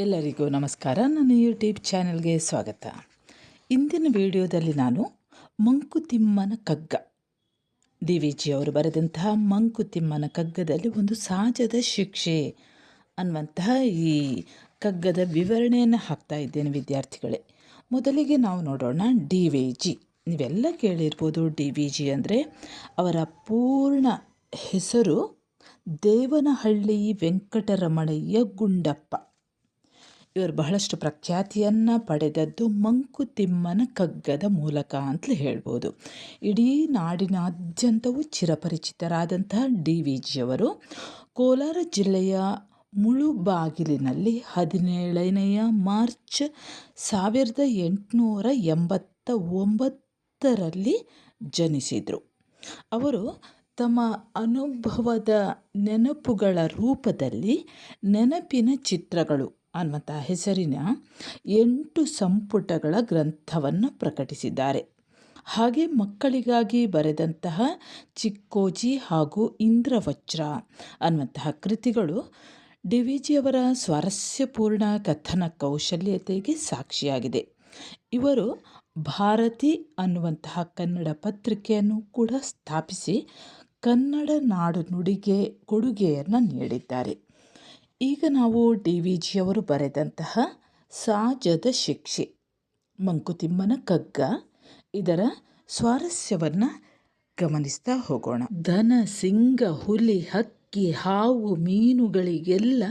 ಎಲ್ಲರಿಗೂ ನಮಸ್ಕಾರ. ನನ್ನ ಯೂಟ್ಯೂಬ್ ಚಾನೆಲ್ಗೆ ಸ್ವಾಗತ. ಇಂದಿನ ವಿಡಿಯೋದಲ್ಲಿ ನಾನು ಮಂಕುತಿಮ್ಮನ ಕಗ್ಗ. ಡಿ ವಿ ಜಿ ಅವರು ಬರೆದಂತಹ ಮಂಕುತಿಮ್ಮನ ಕಗ್ಗದಲ್ಲಿ ಒಂದು ಸಹಜದ ಶಿಕ್ಷೆ ಅನ್ನುವಂತಹ ಈ ಕಗ್ಗದ ವಿವರಣೆಯನ್ನು ಹಾಕ್ತಾ ಇದ್ದೇನೆ ವಿದ್ಯಾರ್ಥಿಗಳೇ. ಮೊದಲಿಗೆ ನಾವು ನೋಡೋಣ ಡಿ ವಿ ಜಿ. ನೀವೆಲ್ಲ ಕೇಳಿರ್ಬೋದು ಡಿ ವಿ ಜಿ ಅಂದರೆ ಅವರ ಪೂರ್ಣ ಹೆಸರು ದೇವನಹಳ್ಳಿ ವೆಂಕಟರಮಣಯ್ಯ ಗುಂಡಪ್ಪ. ಇವರು ಬಹಳಷ್ಟು ಪ್ರಖ್ಯಾತಿಯನ್ನು ಪಡೆದದ್ದು ಮಂಕುತಿಮ್ಮನ ಕಗ್ಗದ ಮೂಲಕ ಅಂತಲೇ ಹೇಳ್ಬೋದು. ಇಡೀ ನಾಡಿನಾದ್ಯಂತವೂ ಚಿರಪರಿಚಿತರಾದಂತಹ ಡಿ ವಿ ಜಿಯವರು ಕೋಲಾರ ಜಿಲ್ಲೆಯ ಮುಳುಬಾಗಿಲಿನಲ್ಲಿ ಹದಿನೇಳನೆಯ ಮಾರ್ಚ್ ಸಾವಿರದ ಎಂಟುನೂರ ಎಂಬತ್ತ ಒಂಬತ್ತರಲ್ಲಿ ಜನಿಸಿದರು. ಅವರು ತಮ್ಮ ಅನುಭವದ ನೆನಪುಗಳ ರೂಪದಲ್ಲಿ ನೆನಪಿನ ಚಿತ್ರಗಳು ಅನ್ನುವಂಥ ಹೆಸರಿನ ಎಂಟು ಸಂಪುಟಗಳ ಗ್ರಂಥವನ್ನು ಪ್ರಕಟಿಸಿದ್ದಾರೆ. ಹಾಗೆ ಮಕ್ಕಳಿಗಾಗಿ ಬರೆದಂತಹ ಚಿಕ್ಕೋಜಿ ಹಾಗೂ ಇಂದ್ರವಜ್ರ ಅನ್ನುವಂತಹ ಕೃತಿಗಳು ಡಿ ವಿ ಜಿಯವರ ಸ್ವಾರಸ್ಯಪೂರ್ಣ ಕಥನ ಕೌಶಲ್ಯತೆಗೆ ಸಾಕ್ಷಿಯಾಗಿದೆ. ಇವರು ಭಾರತಿ ಅನ್ನುವಂತಹ ಕನ್ನಡ ಪತ್ರಿಕೆಯನ್ನು ಕೂಡ ಸ್ಥಾಪಿಸಿ ಕನ್ನಡ ನಾಡು ನುಡಿಗೆ ಕೊಡುಗೆಯನ್ನು ನೀಡಿದ್ದಾರೆ. ಈಗ ನಾವು ಡಿ ವಿ ಜಿಯವರು ಬರೆದಂತಹ ಸಾಜದ ಶಿಕ್ಷೆ, ಮಂಕುತಿಮ್ಮನ ಕಗ್ಗ. ಇದರ ಸ್ವಾರಸ್ಯವನ್ನು ಗಮನಿಸ್ತಾ ಹೋಗೋಣ. ದನ ಸಿಂಗ, ಹುಲಿ, ಹಕ್ಕಿ, ಹಾವು, ಮೀನುಗಳಿಗೆಲ್ಲ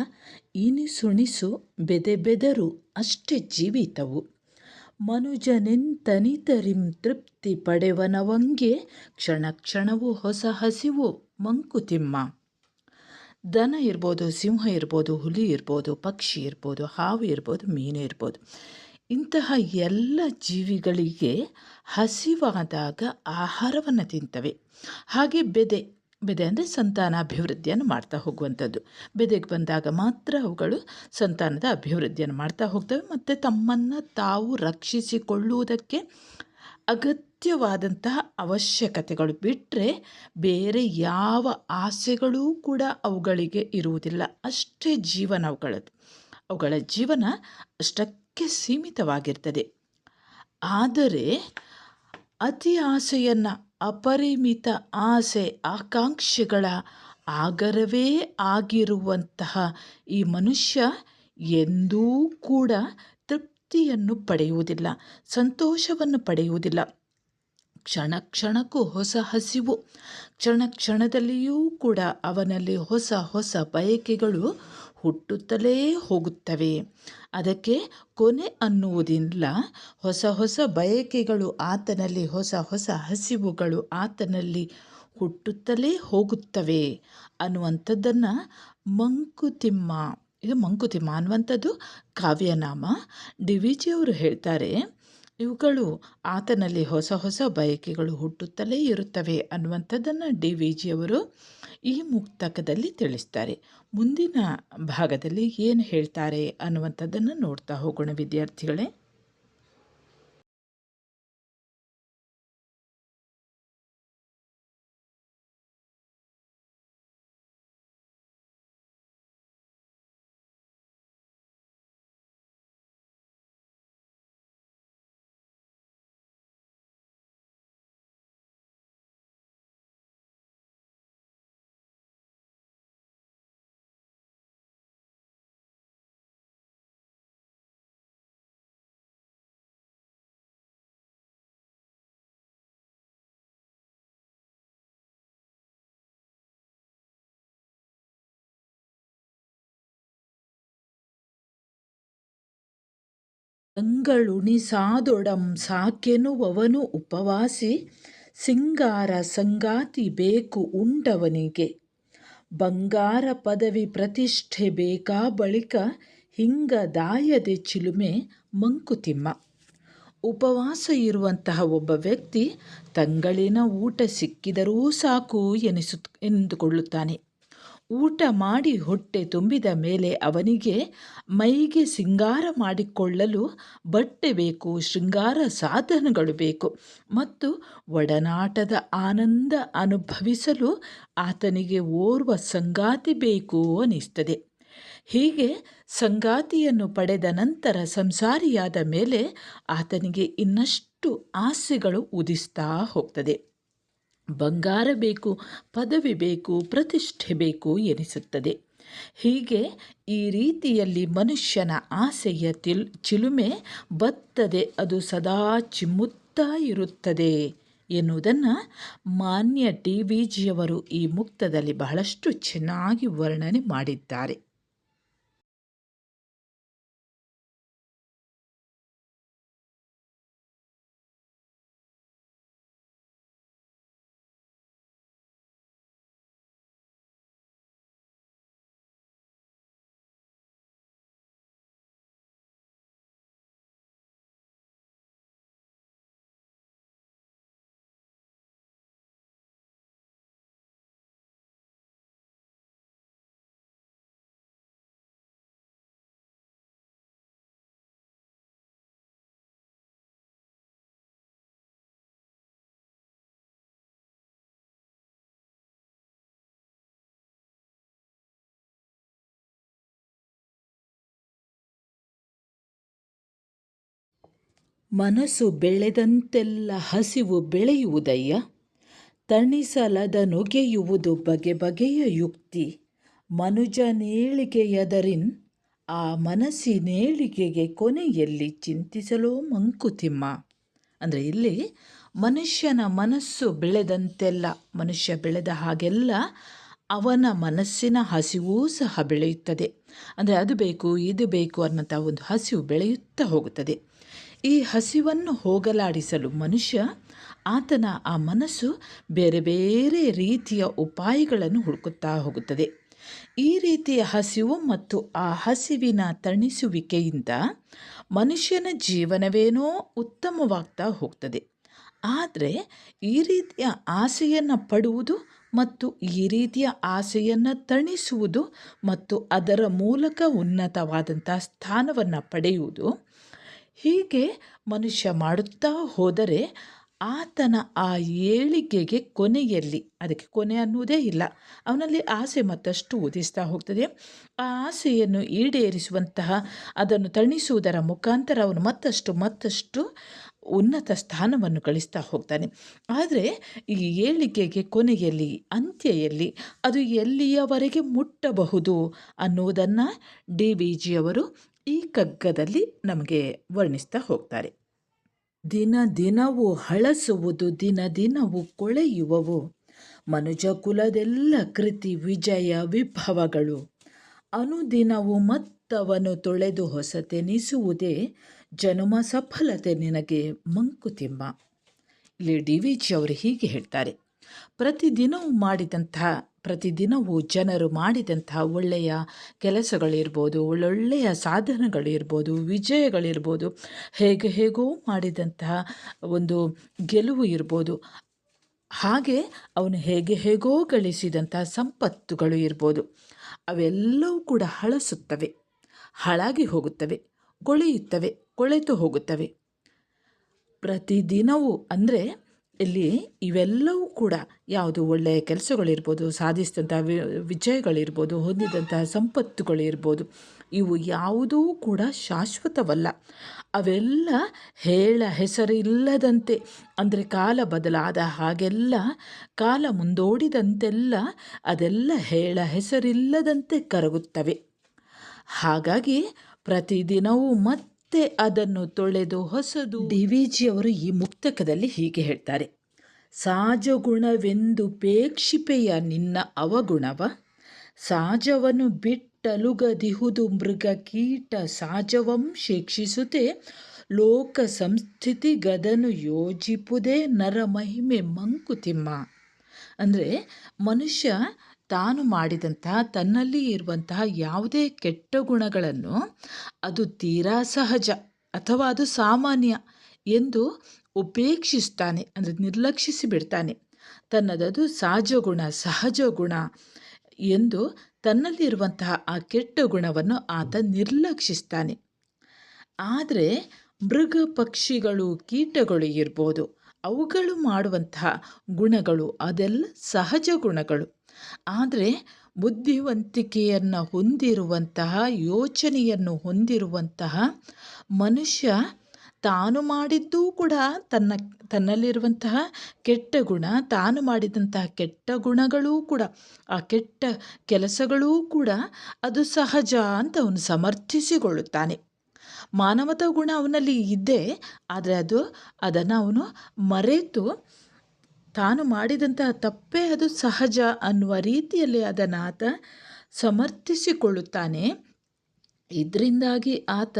ಇನಿಸುಣಿಸು, ಬೆದೆ ಬೆದರು, ಅಷ್ಟೇ ಜೀವಿತವು. ಮನುಜನೆಂತನಿತರಿಂ ತೃಪ್ತಿ ಪಡೆವನವಂಗೆ ಕ್ಷಣ ಕ್ಷಣವೂ ಹೊಸ ಹಸಿವು, ಮಂಕುತಿಮ್ಮ. ದನ ಇರ್ಬೋದು, ಸಿಂಹ ಇರ್ಬೋದು, ಹುಲಿ ಇರ್ಬೋದು, ಪಕ್ಷಿ ಇರ್ಬೋದು, ಹಾವು ಇರ್ಬೋದು, ಮೀನು ಇರ್ಬೋದು. ಇಂತಹ ಎಲ್ಲ ಜೀವಿಗಳಿಗೆ ಹಸಿವಾದಾಗ ಆಹಾರವನ್ನು ತಿಂತವೆ. ಹಾಗೆ ಬೆದೆ ಬೆದೆ ಅಂದರೆ ಸಂತಾನ ಅಭಿವೃದ್ಧಿಯನ್ನು ಮಾಡ್ತಾ ಹೋಗುವಂಥದ್ದು. ಬೆದೆಗೆ ಬಂದಾಗ ಮಾತ್ರ ಅವುಗಳು ಸಂತಾನದ ಅಭಿವೃದ್ಧಿಯನ್ನು ಮಾಡ್ತಾ ಹೋಗ್ತವೆ. ಮತ್ತು ತಮ್ಮನ್ನು ತಾವು ರಕ್ಷಿಸಿಕೊಳ್ಳುವುದಕ್ಕೆ ಅಗತ್ಯವಾದಂತಹ ಅವಶ್ಯಕತೆಗಳು ಬಿಟ್ಟರೆ ಬೇರೆ ಯಾವ ಆಸೆಗಳೂ ಕೂಡ ಅವುಗಳಿಗೆ ಇರುವುದಿಲ್ಲ. ಅಷ್ಟೇ ಜೀವನ ಅವುಗಳದ್ದು. ಅವುಗಳ ಜೀವನ ಅಷ್ಟಕ್ಕೆ ಸೀಮಿತವಾಗಿರ್ತದೆ. ಆದರೆ ಅತಿ ಆಸೆಯನ್ನು ಅಪರಿಮಿತ ಆಸೆ, ಆಕಾಂಕ್ಷೆಗಳ ಆಗರವೇ ಆಗಿರುವಂತಹ ಈ ಮನುಷ್ಯ ಎಂದೂ ಕೂಡ ತೃಪ್ತಿಯನ್ನು ಪಡೆಯುವುದಿಲ್ಲ, ಸಂತೋಷವನ್ನು ಪಡೆಯುವುದಿಲ್ಲ. ಕ್ಷಣ ಕ್ಷಣಕ್ಕೂ ಹೊಸ ಹಸಿವು. ಕ್ಷಣ ಕ್ಷಣದಲ್ಲಿಯೂ ಕೂಡ ಅವನಲ್ಲಿ ಹೊಸ ಹೊಸ ಬಯಕೆಗಳು ಹುಟ್ಟುತ್ತಲೇ ಹೋಗುತ್ತವೆ. ಅದಕ್ಕೆ ಕೊನೆ ಅನ್ನುವುದಿಲ್ಲ. ಹೊಸ ಹೊಸ ಬಯಕೆಗಳು ಆತನಲ್ಲಿ, ಹೊಸ ಹೊಸ ಹಸಿವುಗಳು ಆತನಲ್ಲಿ ಹುಟ್ಟುತ್ತಲೇ ಹೋಗುತ್ತವೆ ಅನ್ನುವಂಥದ್ದನ್ನು ಮಂಕುತಿಮ್ಮ, ಇದು ಮಂಕುತಿಮ್ಮ ಅನ್ನುವಂಥದ್ದು ಕಾವ್ಯನಾಮ. ಡಿ ವಿ ಜಿಯವರು ಹೇಳ್ತಾರೆ ಇವುಗಳು ಆತನಲ್ಲಿ ಹೊಸ ಹೊಸ ಬಯಕೆಗಳು ಹುಟ್ಟುತ್ತಲೇ ಇರುತ್ತವೆ ಅನ್ನುವಂಥದ್ದನ್ನು ಡಿ ವಿ ಜಿಯವರು ಈ ಮುಕ್ತಕದಲ್ಲಿ ತಿಳಿಸ್ತಾರೆ. ಮುಂದಿನ ಭಾಗದಲ್ಲಿ ಏನು ಹೇಳ್ತಾರೆ ಅನ್ನುವಂಥದ್ದನ್ನು ನೋಡ್ತಾ ಹೋಗೋಣ ವಿದ್ಯಾರ್ಥಿಗಳೇ. ಅಂಗಳುಣಿಸಾದೊಡಂ ಸಾಕೆನುವವನು ಉಪವಾಸಿ, ಸಿಂಗಾರ ಸಂಗಾತಿ ಬೇಕು ಉಂಡವನಿಗೆ. ಬಂಗಾರ ಪದವಿ ಪ್ರತಿಷ್ಠೆ ಬೇಕಾ ಬಳಿಕ ಹಿಂಗದಾಯದೆ ಚಿಲುಮೆ ಮಂಕುತಿಮ್ಮ. ಉಪವಾಸ ಇರುವಂತಹ ಒಬ್ಬ ವ್ಯಕ್ತಿ, ತಂಗಳಿನ ಊಟ ಸಿಕ್ಕಿದರೂ ಸಾಕು ಎನಿಸು ಎಂದುಕೊಳ್ಳುತ್ತಾನೆ ಊಟ ಮಾಡಿ ಹೊಟ್ಟೆ ತುಂಬಿದ ಮೇಲೆ ಅವನಿಗೆ ಮೈಗೆ ಸಿಂಗಾರ ಮಾಡಿಕೊಳ್ಳಲು ಬಟ್ಟೆ ಬೇಕು, ಶೃಂಗಾರ ಸಾಧನಗಳು ಬೇಕು ಮತ್ತು ಒಡನಾಟದ ಆನಂದ ಅನುಭವಿಸಲು ಆತನಿಗೆ ಓರ್ವ ಸಂಗಾತಿ ಬೇಕು ಅನಿಸ್ತದೆ. ಹೀಗೆ ಸಂಗಾತಿಯನ್ನು ಪಡೆದ ನಂತರ ಸಂಸಾರಿಯಾದ ಮೇಲೆ ಆತನಿಗೆ ಇನ್ನಷ್ಟು ಆಸೆಗಳು ಉದಿಸ್ತಾ ಹೋಗ್ತದೆ. ಬಂಗಾರ ಬೇಕು, ಪದವಿ ಬೇಕು, ಪ್ರತಿಷ್ಠೆ ಬೇಕು ಎನಿಸುತ್ತದೆ. ಹೀಗೆ ಈ ರೀತಿಯಲ್ಲಿ ಮನುಷ್ಯನ ಆಸೆಯ ತಿಲ್ ಚಿಲುಮೆ ಬತ್ತದೆ, ಅದು ಸದಾ ಚಿಮ್ಮುತ್ತಾ ಇರುತ್ತದೆ ಎನ್ನುವುದನ್ನು ಮಾನ್ಯ ಟಿ. ವಿ. ಜಿಯವರು ಈ ಮುಕ್ತದಲ್ಲಿ ಬಹಳಷ್ಟು ಚೆನ್ನಾಗಿ ವರ್ಣನೆ ಮಾಡಿದ್ದಾರೆ. ಮನಸ್ಸು ಬೆಳೆದಂತೆಲ್ಲ ಹಸಿವು ಬೆಳೆಯುವುದಯ್ಯ? ತಣಿಸಲದ ನೊಗೆಯುವುದು ಬಗೆ ಬಗೆಯ ಯುಕ್ತಿ. ಮನುಜನೇಳಿಗೆಯದರಿನ್ ಆ ಮನಸ್ಸಿನೇಳಿಗೆಗೆ ಕೊನೆಯಲ್ಲಿ ಚಿಂತಿಸಲೋ ಮಂಕುತಿಮ್ಮ. ಅಂದರೆ ಇಲ್ಲಿ ಮನುಷ್ಯನ ಮನಸ್ಸು ಬೆಳೆದಂತೆಲ್ಲ, ಮನುಷ್ಯ ಬೆಳೆದ ಹಾಗೆಲ್ಲ ಅವನ ಮನಸ್ಸಿನ ಹಸಿವೂ ಸಹ ಬೆಳೆಯುತ್ತದೆ. ಅಂದರೆ ಅದು ಬೇಕು, ಇದು ಬೇಕು ಅನ್ನೋಂಥ ಒಂದು ಹಸಿವು ಬೆಳೆಯುತ್ತಾ ಹೋಗುತ್ತದೆ. ಈ ಹಸಿವನ್ನು ಹೋಗಲಾಡಿಸಲು ಮನುಷ್ಯ ಆತನ ಆ ಮನಸ್ಸು ಬೇರೆ ಬೇರೆ ರೀತಿಯ ಉಪಾಯಗಳನ್ನು ಹುಡುಕುತ್ತಾ ಹೋಗುತ್ತದೆ. ಈ ರೀತಿಯ ಹಸಿವು ಮತ್ತು ಆ ಹಸಿವಿನ ತಣಿಸುವಿಕೆಯಿಂದ ಮನುಷ್ಯನ ಜೀವನವೇನೋ ಉತ್ತಮವಾಗ್ತಾ ಹೋಗ್ತದೆ. ಆದರೆ ಈ ರೀತಿಯ ಆಸೆಯನ್ನು ಪಡುವುದು ಮತ್ತು ಈ ರೀತಿಯ ಆಸೆಯನ್ನು ತಣಿಸುವುದು ಮತ್ತು ಅದರ ಮೂಲಕ ಉನ್ನತವಾದಂಥ ಸ್ಥಾನವನ್ನು ಪಡೆಯುವುದು ಹೀಗೆ ಮನುಷ್ಯ ಮಾಡುತ್ತಾ ಹೋದರೆ ಆತನ ಆ ಏಳಿಗೆಗೆ ಕೊನೆಯಲ್ಲಿ, ಅದಕ್ಕೆ ಕೊನೆ ಅನ್ನುವುದೇ ಇಲ್ಲ, ಅವನಲ್ಲಿ ಆಸೆ ಮತ್ತಷ್ಟು ಉದಿಸ್ತಾ ಹೋಗ್ತದೆ. ಆ ಆಸೆಯನ್ನು ಈಡೇರಿಸುವಂತಹ, ಅದನ್ನು ತಣಿಸುವುದರ ಮುಖಾಂತರ ಅವನು ಮತ್ತಷ್ಟು ಮತ್ತಷ್ಟು ಉನ್ನತ ಸ್ಥಾನವನ್ನು ಗಳಿಸ್ತಾ ಹೋಗ್ತಾನೆ. ಆದರೆ ಈ ಏಳಿಗೆಗೆ ಕೊನೆಯಲ್ಲಿ, ಅಂತ್ಯೆಯಲ್ಲಿ ಅದು ಎಲ್ಲಿಯವರೆಗೆ ಮುಟ್ಟಬಹುದು ಅನ್ನುವುದನ್ನು ಡಿ ವಿ ಜಿಯವರು ಈ ಕಗ್ಗದಲ್ಲಿ ನಮಗೆ ವರ್ಣಿಸ್ತಾ ಹೋಗ್ತಾರೆ. ದಿನ ದಿನವೂ ಹಳಸುವುದು, ದಿನ ದಿನವೂ ಕೊಳೆಯುವವು. ಮನುಜ ಕುಲದೆಲ್ಲ ಕೃತಿ ವಿಜಯ ವಿಭವಗಳು. ಅನುದಿನವು ಮತ್ತವನು ತೊಳೆದು ಹೊಸತೆನಿಸುವುದೇ ಜನುಮ ಸಫಲತೆ ನಿನಗೆ ಮಂಕುತಿಮ್ಮ. ಇಲ್ಲಿ ಡಿ ವಿ ಜಿ ಅವರು ಹೀಗೆ ಹೇಳ್ತಾರೆ. ಪ್ರತಿದಿನವೂ ಮಾಡಿದಂತಹ ಪ್ರತಿದಿನವೂ ಜನರು ಮಾಡಿದಂತಹ ಒಳ್ಳೆಯ ಕೆಲಸಗಳಿರ್ಬೋದು, ಒಳ್ಳೊಳ್ಳೆಯ ಸಾಧನಗಳಿರ್ಬೋದು, ವಿಜಯಗಳಿರ್ಬೋದು, ಹೇಗೆ ಹೇಗೋ ಮಾಡಿದಂತಹ ಒಂದು ಗೆಲುವು ಇರ್ಬೋದು. ಹಾಗೆ ಅವನು ಹೇಗೆ ಹೇಗೋ ಗಳಿಸಿದಂತಹ ಸಂಪತ್ತುಗಳು ಇರ್ಬೋದು. ಅವೆಲ್ಲವೂ ಕೂಡ ಹಳಸುತ್ತವೆ, ಹಾಳಾಗಿ ಹೋಗುತ್ತವೆ ಕೊಳೆಯುತ್ತವೆ ಕೊಳೆತು ಹೋಗುತ್ತವೆ. ಪ್ರತಿದಿನವೂ ಅಂದರೆ ಇಲ್ಲಿ ಇವೆಲ್ಲವೂ ಕೂಡ ಯಾವುದು ಒಳ್ಳೆಯ ಕೆಲಸಗಳಿರ್ಬೋದು ಸಾಧಿಸಿದಂಥ ವಿಜಯಗಳಿರ್ಬೋದು, ಹೊಂದಿದಂತಹ ಸಂಪತ್ತುಗಳಿರ್ಬೋದು, ಇವು ಯಾವುದೂ ಕೂಡ ಶಾಶ್ವತವಲ್ಲ. ಅವೆಲ್ಲ ಹೇಳ ಹೆಸರಿಲ್ಲದಂತೆ, ಅಂದರೆ ಕಾಲ ಬದಲಾದ ಹಾಗೆಲ್ಲ, ಕಾಲ ಮುಂದೋಡಿದಂತೆಲ್ಲ ಅದೆಲ್ಲ ಹೇಳ ಹೆಸರಿಲ್ಲದಂತೆ ಕರಗುತ್ತವೆ. ಹಾಗಾಗಿ ಪ್ರತಿದಿನವೂ ಮತ್ತೆ ಅದನ್ನು ತೊಳೆದು ಹೊಸದು. ಡಿ ವಿ ಜಿಯವರು ಈ ಮುಕ್ತಕದಲ್ಲಿ ಹೀಗೆ ಹೇಳ್ತಾರೆ. ಸಾಜಗುಣವೆಂದು ಪೇಕ್ಷಿಪೆಯ ನಿನ್ನ ಅವಗುಣವ. ಸಾಜವನ್ನು ಬಿಟ್ಟಲುಗದಿಹುದು ಮೃಗ ಕೀಟ ಸಾಜವಂ ಶಿಕ್ಷಿಸುತ್ತೆ ಲೋಕ ಸಂಸ್ಥಿತಿ ಗದನು ಯೋಜಿಪುದೇ ನರ ಮಹಿಮೆ ಮಂಕುತಿಮ್ಮ. ಅಂದರೆ ಮನುಷ್ಯ ತಾನು ಮಾಡಿದಂತಹ ತನ್ನಲ್ಲಿ ಇರುವಂತಹ ಯಾವುದೇ ಕೆಟ್ಟ ಗುಣಗಳನ್ನು ಅದು ತೀರಾ ಸಹಜ ಅಥವಾ ಅದು ಸಾಮಾನ್ಯ ಎಂದು ಉಪೇಕ್ಷಿಸ್ತಾನೆ, ಅಂದರೆ ನಿರ್ಲಕ್ಷಿಸಿ ಬಿಡ್ತಾನೆ ತನ್ನದದು ಸಹಜ ಗುಣ ಸಹಜ ಗುಣ ಎಂದು ತನ್ನಲ್ಲಿರುವಂತಹ ಆ ಕೆಟ್ಟ ಗುಣವನ್ನು ಆತ ನಿರ್ಲಕ್ಷಿಸ್ತಾನೆ. ಆದರೆ ಮೃಗ ಪಕ್ಷಿಗಳು, ಕೀಟಗಳು ಇರ್ಬೋದು, ಅವುಗಳು ಮಾಡುವಂತಹ ಗುಣಗಳು ಅದೆಲ್ಲ ಸಹಜ ಗುಣಗಳು. ಆದರೆ ಬುದ್ಧಿವಂತಿಕೆಯನ್ನು ಹೊಂದಿರುವಂತಹ ಯೋಚನೆಯನ್ನು ಹೊಂದಿರುವಂತಹ ಮನುಷ್ಯ ತಾನು ಮಾಡಿದ್ದೂ ಕೂಡ ತನ್ನ, ತನ್ನಲ್ಲಿರುವಂತಹ ಕೆಟ್ಟ ಗುಣ, ತಾನು ಮಾಡಿದಂತಹ ಕೆಟ್ಟ ಗುಣಗಳೂ ಕೂಡ, ಆ ಕೆಟ್ಟ ಕೆಲಸಗಳೂ ಕೂಡ ಅದು ಸಹಜ ಅಂತ ಅವನು ಸಮರ್ಥಿಸಿಕೊಳ್ಳುತ್ತಾನೆ. ಮಾನವತ ಗುಣ ಅವನಲ್ಲಿ ಇದ್ದೇ ಆದರೆ ಅದು, ಅದನ್ನು ಅವನು ಮರೆತು ತಾನು ಮಾಡಿದಂತಹ ತಪ್ಪೇ ಅದು ಸಹಜ ಅನ್ನುವ ರೀತಿಯಲ್ಲಿ ಅದನ್ನು ಆತ ಸಮರ್ಥಿಸಿಕೊಳ್ಳುತ್ತಾನೆ. ಇದರಿಂದಾಗಿ ಆತ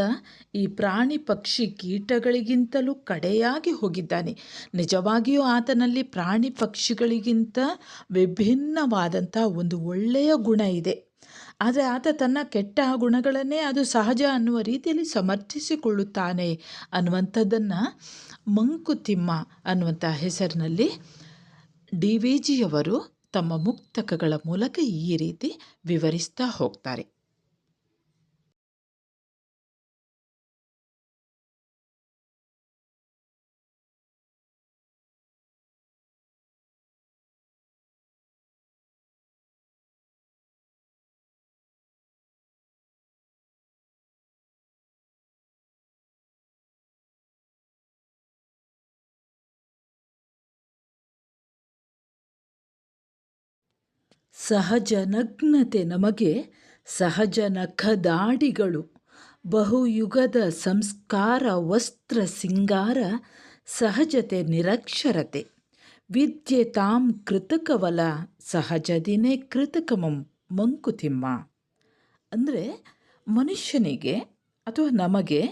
ಈ ಪ್ರಾಣಿ ಪಕ್ಷಿ ಕೀಟಗಳಿಗಿಂತಲೂ ಕಡೆಯಾಗಿ ಹೋಗಿದ್ದಾನೆ. ನಿಜವಾಗಿಯೂ ಆತನಲ್ಲಿ ಪ್ರಾಣಿ ಪಕ್ಷಿಗಳಿಗಿಂತ ವಿಭಿನ್ನವಾದಂಥ ಒಂದು ಒಳ್ಳೆಯ ಗುಣ ಇದೆ. ಆದರೆ ಆತ ತನ್ನ ಕೆಟ್ಟ ಗುಣಗಳನ್ನೇ ಅದು ಸಹಜ ಅನ್ನುವ ರೀತಿಯಲ್ಲಿ ಸಮರ್ಥಿಸಿಕೊಳ್ಳುತ್ತಾನೆ ಅನ್ನುವಂಥದ್ದನ್ನು ಮಂಕುತಿಮ್ಮ ಅನ್ನುವಂಥ ಹೆಸರಿನಲ್ಲಿ ಡಿ ವಿ ಜಿಯವರು ತಮ್ಮ ಮುಕ್ತಕಗಳ ಮೂಲಕ ಈ ರೀತಿ ವಿವರಿಸ್ತಾ ಹೋಗ್ತಾರೆ. ಸಹಜ ನಗ್ನತೆ ನಮಗೆ ಸಹಜ ನಖದಾಡಿಗಳು ಬಹುಯುಗದ ಸಂಸ್ಕಾರ, ವಸ್ತ್ರ, ಸಿಂಗಾರ, ಸಹಜತೆ, ನಿರಕ್ಷರತೆ. ವಿದ್ಯೆ ತಾಂ ಕೃತಕವಲ, ಸಹಜದಿನೇ ಕೃತಕಮಂ ಮಂಕುತಿಮ್ಮ. ಅಂದರೆ ಮನುಷ್ಯನಿಗೆ ಅಥವಾ ನಮಗೆ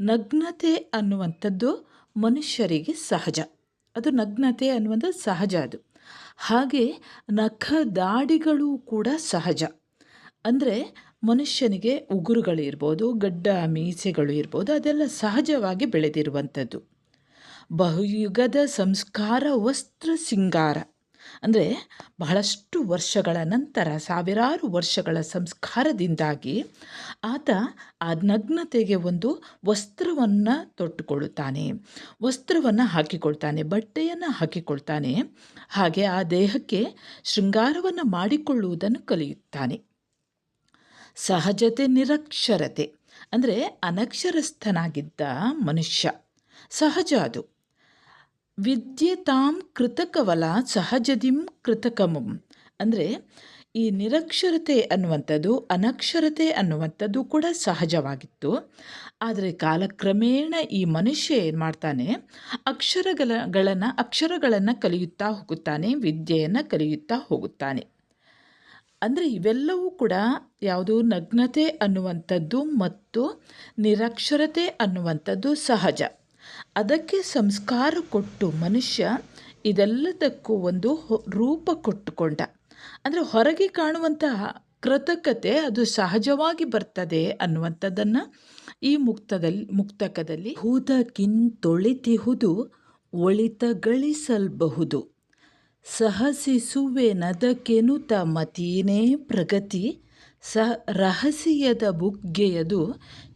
ನಗ್ನತೆ ಅನ್ನುವಂಥದ್ದು ಮನುಷ್ಯರಿಗೆ ಸಹಜ. ಅದು ನಗ್ನತೆ ಅನ್ನುವಂಥದ್ದು ಸಹಜ ಅದು. ಹಾಗೆ ನಖ ದಾಡಿಗಳು ಕೂಡ ಸಹಜ. ಅಂದರೆ ಮನುಷ್ಯನಿಗೆ ಉಗುರುಗಳಿರ್ಬೋದು ಗಡ್ಡ ಮೀಸೆಗಳು ಇರ್ಬೋದು, ಅದೆಲ್ಲ ಸಹಜವಾಗಿ ಬೆಳೆದಿರುವಂಥದ್ದು. ಬಹುಯುಗದ ಸಂಸ್ಕಾರ ವಸ್ತ್ರ ಸಿಂಗಾರ. ಅಂದರೆ ಬಹಳಷ್ಟು ವರ್ಷಗಳ ನಂತರ, ಸಾವಿರಾರು ವರ್ಷಗಳ ಸಂಸ್ಕಾರದಿಂದಾಗಿ ಆತ ಆ ನಗ್ನತೆಗೆ ಒಂದು ವಸ್ತ್ರವನ್ನು ತೊಟ್ಟುಕೊಳ್ಳುತ್ತಾನೆ. ವಸ್ತ್ರವನ್ನು ಹಾಕಿಕೊಳ್ತಾನೆ, ಬಟ್ಟೆಯನ್ನು ಹಾಕಿಕೊಳ್ತಾನೆ. ಹಾಗೆ ಆ ದೇಹಕ್ಕೆ ಶೃಂಗಾರವನ್ನು ಮಾಡಿಕೊಳ್ಳುವುದನ್ನು ಕಲಿಯುತ್ತಾನೆ. ಸಹಜತೆ ನಿರಕ್ಷರತೆ ಅಂದರೆ ಅನಕ್ಷರಸ್ಥನಾಗಿದ್ದ ಮನುಷ್ಯ. ಸಹಜ ಅದು. ವಿದ್ಯೆ ತಾಂ ಕೃತಕವಲ ಸಹಜದಿಂ ಕೃತಕಮಂ. ಅಂದರೆ ಈ ನಿರಕ್ಷರತೆ ಅನ್ನುವಂಥದ್ದು, ಅನಕ್ಷರತೆ ಅನ್ನುವಂಥದ್ದು ಕೂಡ ಸಹಜವಾಗಿತ್ತು. ಆದರೆ ಕಾಲಕ್ರಮೇಣ ಈ ಮನುಷ್ಯ ಏನು ಮಾಡ್ತಾನೆ? ಅಕ್ಷರಗಳ ಗಳನ್ನು ಅಕ್ಷರಗಳನ್ನು ಕಲಿಯುತ್ತಾ ಹೋಗುತ್ತಾನೆ, ವಿದ್ಯೆಯನ್ನು ಕಲಿಯುತ್ತಾ ಹೋಗುತ್ತಾನೆ. ಅಂದರೆ ಇವೆಲ್ಲವೂ ಕೂಡ ಯಾವುದು ನಗ್ನತೆ ಅನ್ನುವಂಥದ್ದು ಮತ್ತು ನಿರಕ್ಷರತೆ ಅನ್ನುವಂಥದ್ದು ಸಹಜ. ಅದಕ್ಕೆ ಸಂಸ್ಕಾರ ಕೊಟ್ಟು ಮನುಷ್ಯ ಇದೆಲ್ಲದಕ್ಕೂ ಒಂದು ರೂಪ ಕೊಟ್ಟುಕೊಂಡ. ಅಂದರೆ ಹೊರಗೆ ಕಾಣುವಂತಹ ಕೃತಕತೆ ಅದು ಸಹಜವಾಗಿ ಬರ್ತದೆ ಅನ್ನುವಂಥದ್ದನ್ನು ಈ ಮುಕ್ತದಲ್ಲಿ ಮುಕ್ತಕದಲ್ಲಿ ಹೂದಕ್ಕಿಂತೊಳಿತಿಹುದು ಒಳಿತ ಗಳಿಸಲ್ಬಹುದು ಸಹಸಿಸುವೆ ತ ಮತೀನೇ ಪ್ರಗತಿ, ಸಹ, ರಹಸ್ಯದ ಬುಗ್ಗೆಯದು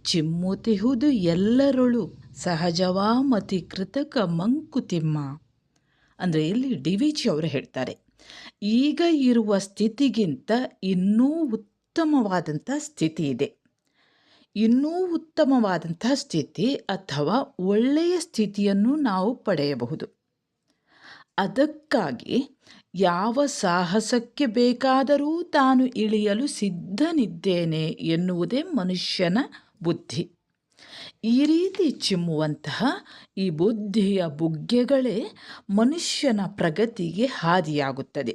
ಚಿಮ್ಮುತಿಹುದು ಎಲ್ಲರೊಳು. ಸಹಜವಾಮತಿ ಕೃತಕ ಮಂಕುತಿಮ್ಮ. ಅಂದರೆ ಇಲ್ಲಿ ಡಿ ವಿ ಜಿ ಅವರು ಹೇಳ್ತಾರೆ, ಈಗ ಇರುವ ಸ್ಥಿತಿಗಿಂತ ಇನ್ನೂ ಉತ್ತಮವಾದಂಥ ಸ್ಥಿತಿ ಇದೆ. ಇನ್ನೂ ಉತ್ತಮವಾದಂಥ ಸ್ಥಿತಿ ಅಥವಾ ಒಳ್ಳೆಯ ಸ್ಥಿತಿಯನ್ನು ನಾವು ಪಡೆಯಬಹುದು. ಅದಕ್ಕಾಗಿ ಯಾವ ಸಾಹಸಕ್ಕೆ ಬೇಕಾದರೂ ತಾನು ಇಳಿಯಲು ಸಿದ್ಧನಿದ್ದೇನೆ ಎನ್ನುವುದೇ ಮನುಷ್ಯನ ಬುದ್ಧಿ. ಈ ರೀತಿ ಚಿಮ್ಮುವಂತಹ ಈ ಬುದ್ಧಿಯ ಬುಗ್ಗೆಗಳೇ ಮನುಷ್ಯನ ಪ್ರಗತಿಗೆ ಹಾದಿಯಾಗುತ್ತದೆ.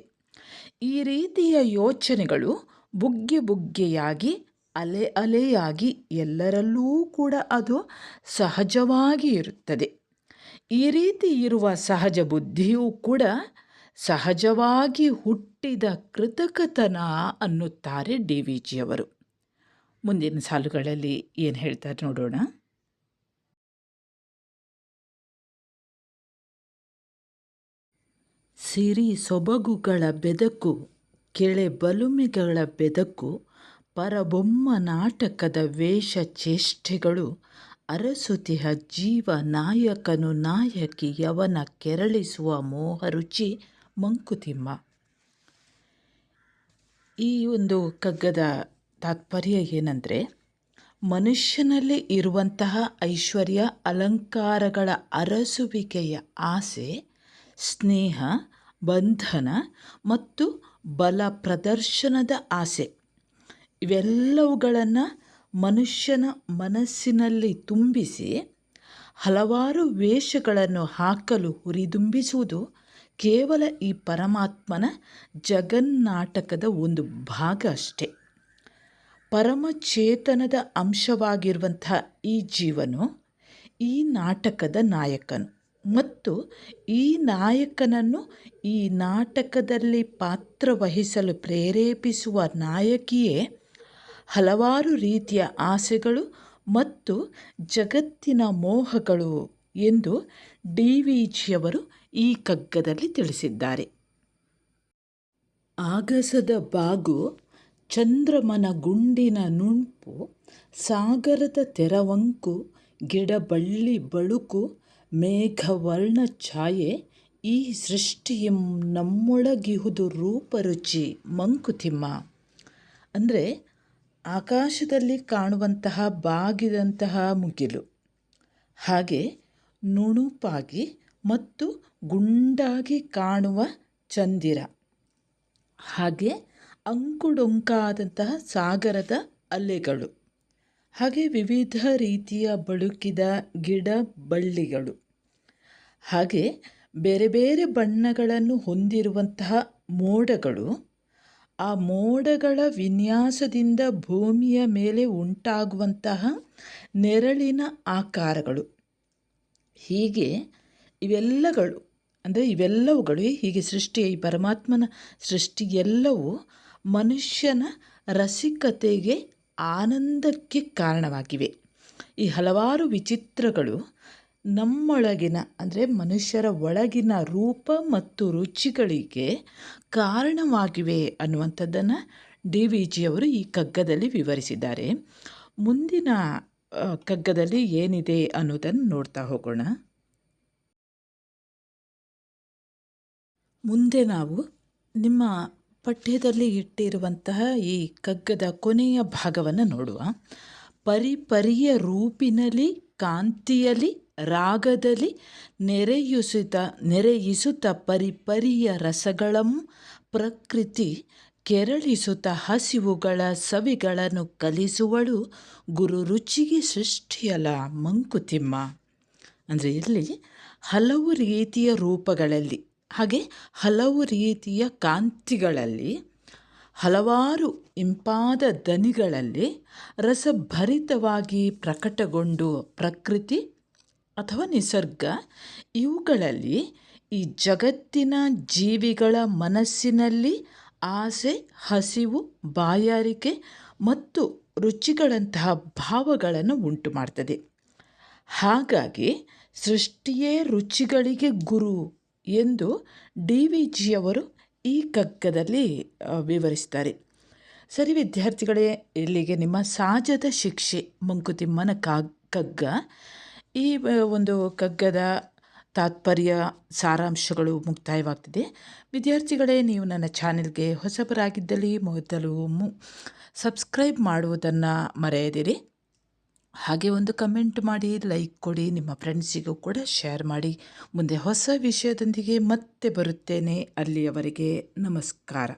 ಈ ರೀತಿಯ ಯೋಚನೆಗಳು ಬುಗ್ಗೆ ಬುಗ್ಗೆಯಾಗಿ, ಅಲೆ ಅಲೆಯಾಗಿ ಎಲ್ಲರಲ್ಲೂ ಕೂಡ ಅದು ಸಹಜವಾಗಿ ಇರುತ್ತದೆ. ಈ ರೀತಿ ಇರುವ ಸಹಜ ಬುದ್ಧಿಯೂ ಕೂಡ ಸಹಜವಾಗಿ ಹುಟ್ಟಿದ ಕೃತಕತನ ಅನ್ನುತ್ತಾರೆ ಡಿ ವಿ ಜಿಯವರು. ಮುಂದಿನ ಸಾಲುಗಳಲ್ಲಿ ಏನು ಹೇಳ್ತಾರೆ ನೋಡೋಣ. ಸಿರಿ ಸೊಬಗುಗಳ ಬೆದಕು, ಕೆಳೆ ಬಲುಮೆಗಳ ಬೆದಕು, ಪರಬೊಮ್ಮ ನಾಟಕದ ವೇಷ ಚೇಷ್ಟೆಗಳು ಅರಸುತಿಹ ಜೀವ ನಾಯಕನು ನಾಯಕಿ ಯವನ ಕೆರಳಿಸುವ ಮೋಹರುಚಿ ಮಂಕುತಿಮ್ಮ. ಈ ಒಂದು ಕಗ್ಗದ ತಾತ್ಪರ್ಯ ಏನಂದರೆ, ಮನುಷ್ಯನಲ್ಲಿ ಇರುವಂತಹ ಐಶ್ವರ್ಯ ಅಲಂಕಾರಗಳ ಅರಸುವಿಕೆಯ ಆಸೆ, ಸ್ನೇಹ ಬಂಧನ ಮತ್ತು ಬಲ ಪ್ರದರ್ಶನದ ಆಸೆ. ಇವೆಲ್ಲವುಗಳನ್ನು ಮನುಷ್ಯನ ಮನಸ್ಸಿನಲ್ಲಿ ತುಂಬಿಸಿ ಹಲವಾರು ವೇಷಗಳನ್ನು ಹಾಕಲು ಹುರಿದುಂಬಿಸುವುದು ಕೇವಲ ಈ ಪರಮಾತ್ಮನ ಜಗನ್ನಾಟಕದ ಒಂದು ಭಾಗ ಅಷ್ಟೆ. ಪರಮಚೇತನದ ಅಂಶವಾಗಿರುವಂಥ ಈ ಜೀವನು ಈ ನಾಟಕದ ನಾಯಕನು. ಮತ್ತು ಈ ನಾಯಕನನ್ನು ಈ ನಾಟಕದಲ್ಲಿ ಪಾತ್ರವಹಿಸಲು ಪ್ರೇರೇಪಿಸುವ ನಾಯಕಿಯೇ ಹಲವಾರು ರೀತಿಯ ಆಸೆಗಳು ಮತ್ತು ಜಗತ್ತಿನ ಮೋಹಗಳು ಎಂದು ಡಿ ವಿ ಜಿಯವರು ಈ ಕಗ್ಗದಲ್ಲಿ ತಿಳಿಸಿದ್ದಾರೆ. ಆಗಸದ ಬಾಗು, ಚಂದ್ರಮನ ಗುಂಡಿನ ನುಣುಪು ಸಾಗರದ ತೆರವಂಕು, ಗಿಡಬಳ್ಳಿ ಬಳುಕು ಮೇಘವರ್ಣ ಛಾಯೆ ಈ ಸೃಷ್ಟಿಯಂ ನಮ್ಮೊಳಗಿಹುದು ರೂಪರುಚಿ ಮಂಕುತಿಮ್ಮ. ಅಂದರೆ ಆಕಾಶದಲ್ಲಿ ಕಾಣುವಂತಹ ಬಾಗಿದಂತಹ ಮುಗಿಲು. ಹಾಗೆ ನುಣುಪಾಗಿ ಮತ್ತು ಗುಂಡಾಗಿ ಕಾಣುವ ಚಂದಿರ. ಹಾಗೆ ಅಂಕುಡೊಂಕಾದಂತಹ ಸಾಗರದ ಅಲೆಗಳು. ಹಾಗೆ ವಿವಿಧ ರೀತಿಯ ಬಳುಕಿದ ಗಿಡ ಬಳ್ಳಿಗಳು. ಹಾಗೆ ಬೇರೆ ಬೇರೆ ಬಣ್ಣಗಳನ್ನು ಹೊಂದಿರುವಂತಹ ಮೋಡಗಳು ಆ ಮೋಡಗಳ ವಿನ್ಯಾಸದಿಂದ ಭೂಮಿಯ ಮೇಲೆ ಉಂಟಾಗುವಂತಹ ನೆರಳಿನ ಆಕಾರಗಳು. ಹೀಗೆ ಇವೆಲ್ಲಗಳು, ಅಂದರೆ ಇವೆಲ್ಲವುಗಳು ಹೀಗೆ ಸೃಷ್ಟಿ ಈ ಪರಮಾತ್ಮನ ಸೃಷ್ಟಿ ಎಲ್ಲವೂ ಮನುಷ್ಯನ ರಸಿಕತೆಗೆ ಆನಂದಕ್ಕೆ ಕಾರಣವಾಗಿವೆ. ಈ ಹಲವಾರು ವಿಚಿತ್ರಗಳು ನಮ್ಮೊಳಗಿನ, ಅಂದರೆ ಮನುಷ್ಯರ ಒಳಗಿನ ರೂಪ ಮತ್ತು ರುಚಿಗಳಿಗೆ ಕಾರಣವಾಗಿವೆ ಅನ್ನುವಂಥದ್ದನ್ನು ಡಿ ವಿ ಜಿಯವರು ಈ ಕಗ್ಗದಲ್ಲಿ ವಿವರಿಸಿದ್ದಾರೆ. ಮುಂದಿನ ಕಗ್ಗದಲ್ಲಿ ಏನಿದೆ ಅನ್ನೋದನ್ನು ನೋಡ್ತಾ ಹೋಗೋಣ. ಮುಂದೆ ನಾವು ನಿಮ್ಮ ಪಠ್ಯದಲ್ಲಿ ಇಟ್ಟಿರುವಂತಹ ಈ ಕಗ್ಗದ ಕೊನೆಯ ಭಾಗವನ್ನು ನೋಡುವ. ಪರಿಪರಿಯ ರೂಪಿನಲ್ಲಿ, ಕಾಂತಿಯಲ್ಲಿ ರಾಗದಲ್ಲಿ ನೆರೆಯುಸಿತ ನೆರೆಯಿಸುತ್ತ ಪರಿಪರಿಯ ರಸಗಳಂ ಪ್ರಕೃತಿ ಕೆರಳಿಸುತ್ತ ಹಸಿವುಗಳ ಸವಿಗಳನ್ನು ಕಲಿಸುವಳು ಗುರು ರುಚಿಗೆ ಸೃಷ್ಟಿಯಲ್ಲ ಮಂಕುತಿಮ್ಮ. ಅಂದರೆ ಇಲ್ಲಿ ಹಲವು ರೀತಿಯ ರೂಪಗಳಲ್ಲಿ, ಹಾಗೆ ಹಲವು ರೀತಿಯ ಕಾಂತಿಗಳಲ್ಲಿ, ಹಲವಾರು ಇಂಪಾದ ದನಿಗಳಲ್ಲಿ ರಸಭರಿತವಾಗಿ ಪ್ರಕಟಗೊಂಡು ಪ್ರಕೃತಿ ಅಥವಾ ನಿಸರ್ಗ, ಇವುಗಳಲ್ಲಿ ಈ ಜಗತ್ತಿನ ಜೀವಿಗಳ ಮನಸ್ಸಿನಲ್ಲಿ ಆಸೆ, ಹಸಿವು, ಬಾಯಾರಿಕೆ ಮತ್ತು ರುಚಿಗಳಂತಹ ಭಾವಗಳನ್ನು ಉಂಟು ಮಾಡ್ತದೆ. ಹಾಗಾಗಿ ಸೃಷ್ಟಿಯೇ ರುಚಿಗಳಿಗೆ ಗುರು ಎಂದು ಡಿ ವಿ ಜಿಯವರು ಈ ಕಗ್ಗದಲ್ಲಿ ವಿವರಿಸ್ತಾರೆ. ಸರಿ ವಿದ್ಯಾರ್ಥಿಗಳೇ, ಇಲ್ಲಿಗೆ ನಿಮ್ಮ ಸಹಜದ ಶಿಕ್ಷೆ, ಮಂಕುತಿಮ್ಮನ ಕಾಗ್ ಕಗ್ಗ. ಈ ಒಂದು ಕಗ್ಗದ ತಾತ್ಪರ್ಯ, ಸಾರಾಂಶಗಳು ಮುಕ್ತಾಯವಾಗ್ತಿದೆ. ವಿದ್ಯಾರ್ಥಿಗಳೇ, ನೀವು ನನ್ನ ಚಾನೆಲ್ಗೆ ಹೊಸಬರಾಗಿದ್ದಲ್ಲಿ ಮೊದಲು ಮು, ಸಬ್ಸ್ಕ್ರೈಬ್ ಮಾಡುವುದನ್ನು ಮರೆಯದಿರಿ. ಹಾಗೆ ಒಂದು ಕಮೆಂಟ್ ಮಾಡಿ, ಲೈಕ್ ಕೊಡಿ, ನಿಮ್ಮ ಫ್ರೆಂಡ್ಸಿಗೂ ಕೂಡ ಶೇರ್ ಮಾಡಿ. ಮುಂದೆ ಹೊಸ ವಿಷಯದೊಂದಿಗೆ ಮತ್ತೆ ಬರುತ್ತೇನೆ. ಅಲ್ಲಿಯವರೆಗೆ ನಮಸ್ಕಾರ.